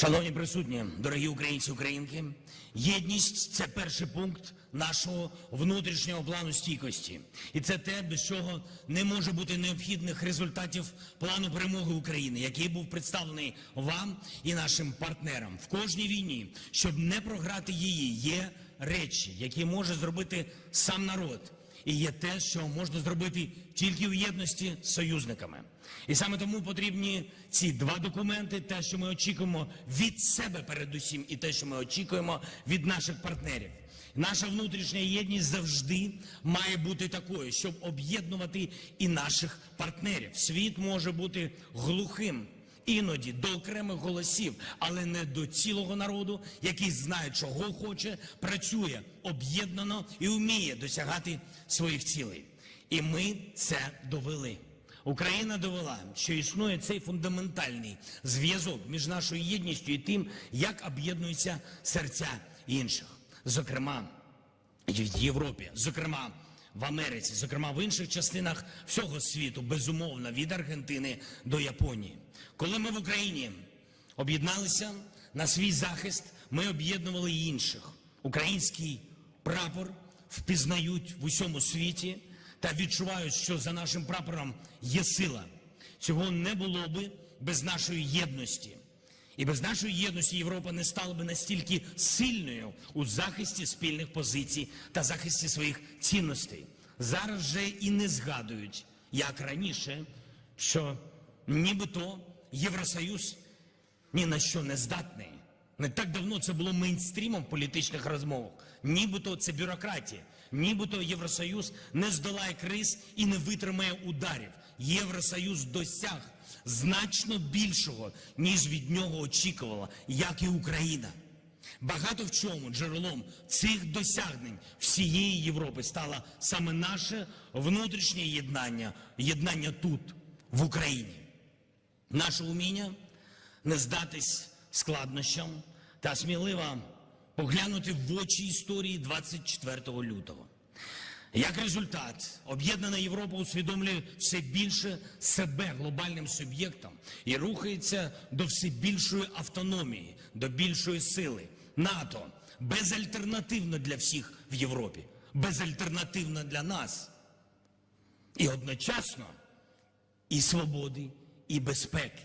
Шановні присутні, дорогі українці, українки, єдність це перший пункт нашого внутрішнього плану стійкості, і це те, без чого не може бути необхідних результатів плану перемоги України, який був представлений вам і нашим партнерам в кожній війні, щоб не програти її. Є речі, які може зробити сам народ, і є те, що можна зробити тільки у єдності з союзниками. І саме тому потрібні ці два документи: те, що ми очікуємо від себе передусім, і те, що ми очікуємо від наших партнерів. Наша внутрішня єдність завжди має бути такою, щоб об'єднувати і наших партнерів. Світ може бути глухим іноді до окремих голосів, але не до цілого народу, який знає, чого хоче, працює об'єднано і вміє досягати своїх цілей. І ми це довели. Україна довела, що існує цей фундаментальний зв'язок між нашою єдністю і тим, як об'єднуються серця інших, зокрема в Європі, зокрема в Америці, зокрема в інших частинах всього світу, безумовно, від Аргентини до Японії. Коли ми в Україні об'єдналися на свій захист, ми об'єднували інших. Український прапор впізнають в усьому світі та відчувають, що за нашим прапором є сила. Цього не було би без нашої єдності. І без нашої єдності Європа не стала би настільки сильною у захисті спільних позицій та захисті своїх цінностей. Зараз же і не згадують, як раніше, що нібито Євросоюз ні на що не здатний. Не так давно це було мейнстрімом в політичних розмовах. Нібито це бюрократія, нібито Євросоюз не здолає криз і не витримає ударів. Євросоюз досяг значно більшого, ніж від нього очікувала, як і Україна. Багато в чому джерелом цих досягнень всієї Європи стало саме наше внутрішнє єднання, єднання тут, в Україні. Наше уміння не здатись складнощам та сміливо поглянути в очі історії 24 лютого. Як результат, об'єднана Європа усвідомлює все більше себе глобальним суб'єктом і рухається до все більшої автономії, до більшої сили. НАТО безальтернативно для всіх в Європі, безальтернативно для нас. І одночасно і свободи, і безпеки.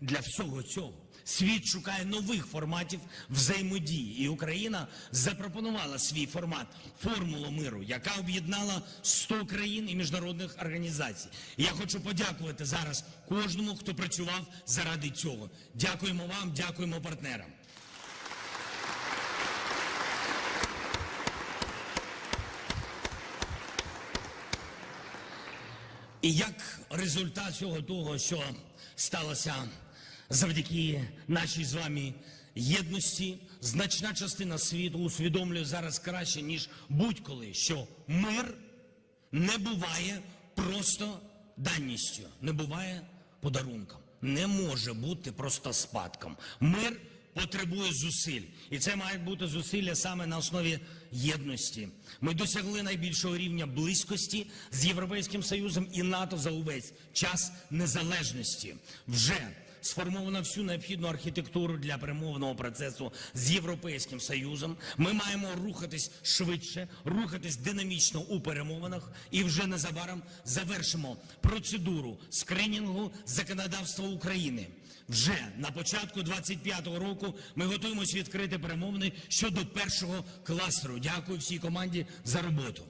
Для всього цього світ шукає нових форматів взаємодії, і Україна запропонувала свій формат формулу миру, яка об'єднала 100 країн і міжнародних організацій. І я хочу подякувати зараз кожному, хто працював заради цього. Дякуємо вам, дякуємо партнерам. І як результат всього того, що сталося завдяки нашій з вами єдності, значна частина світу усвідомлює зараз краще, ніж будь-коли, що мир не буває просто даністю, не буває подарунком, не може бути просто спадком. Мир потребує зусиль, і це мають бути зусилля саме на основі єдності. Ми досягли найбільшого рівня близькості з Європейським Союзом і НАТО за увесь час незалежності. Вже сформовано всю необхідну архітектуру для перемовного процесу з Європейським Союзом. Ми маємо рухатись швидше, рухатись динамічно у перемовинах, і вже незабаром завершимо процедуру скринінгу законодавства України. Вже на початку 25-го року ми готуємось відкрити перемовини щодо першого кластеру. Дякую всій команді за роботу.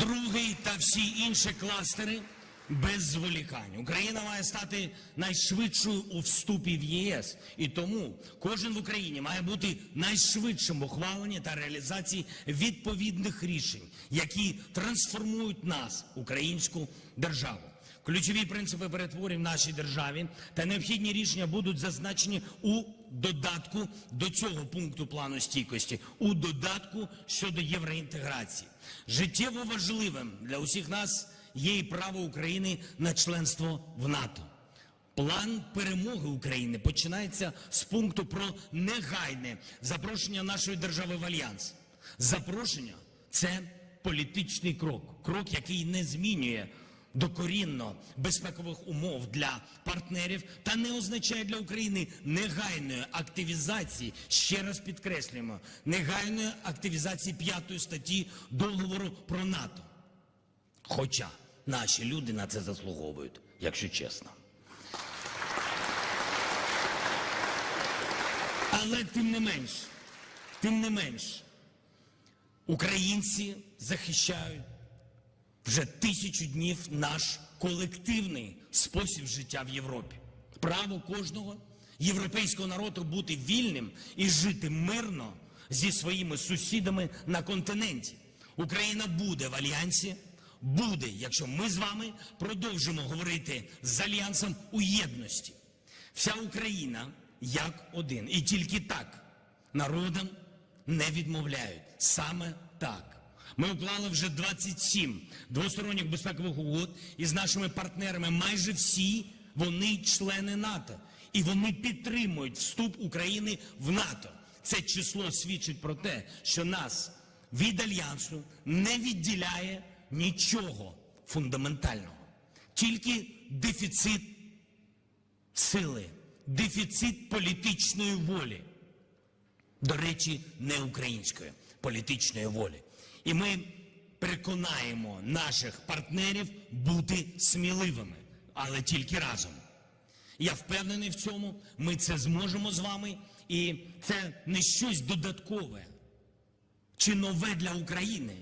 Другий та всі інші кластери без зволікань. Україна має стати найшвидшою у вступі в ЄС, і тому кожен в Україні має бути найшвидшим в ухваленні та реалізації відповідних рішень, які трансформують нас, українську державу. Ключові принципи перетворень в нашій державі та необхідні рішення будуть зазначені у додатку до цього пункту плану стійкості, у додатку щодо євроінтеграції. Життєво важливим для усіх нас є і право України на членство в НАТО. План перемоги України починається з пункту про негайне запрошення нашої держави в альянс. Запрошення це політичний крок, крок, який не змінює докорінно безпекових умов для партнерів та не означає для України негайної активізації, ще раз підкреслюємо, негайної активізації п'ятої статті договору про НАТО. Хоча наші люди на це заслуговують, якщо чесно. Але тим не менш, тим не менш, українці захищають вже тисячу днів наш колективний спосіб життя в Європі. Право кожного європейського народу бути вільним і жити мирно зі своїми сусідами на континенті. Україна буде в альянсі, буде, якщо ми з вами продовжимо говорити з альянсом у єдності. Вся Україна як один. І тільки так народам не відмовляють. Саме так. Ми уклали вже 27 двосторонніх безпекових угод із нашими партнерами. Майже всі вони члени НАТО. І вони підтримують вступ України в НАТО. Це число свідчить про те, що нас від альянсу не відділяє нічого фундаментального, тільки дефіцит сили, дефіцит політичної волі. До речі, не української політичної волі. І ми переконаємо наших партнерів бути сміливими, але тільки разом. Я впевнений в цьому, ми це зможемо з вами, і це не щось додаткове чи нове для України.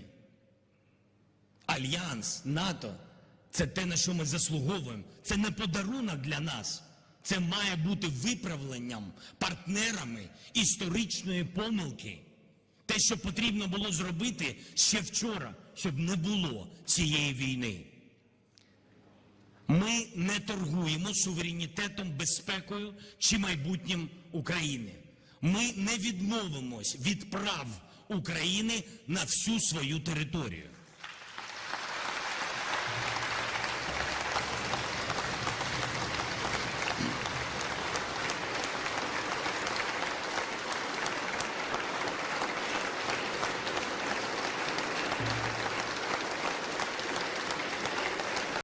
Альянс, НАТО це те, на що ми заслуговуємо. Це не подарунок для нас. Це має бути виправленням партнерами історичної помилки. Те, що потрібно було зробити ще вчора, щоб не було цієї війни. Ми не торгуємо суверенітетом, безпекою чи майбутнім України. Ми не відмовимось від прав України на всю свою територію.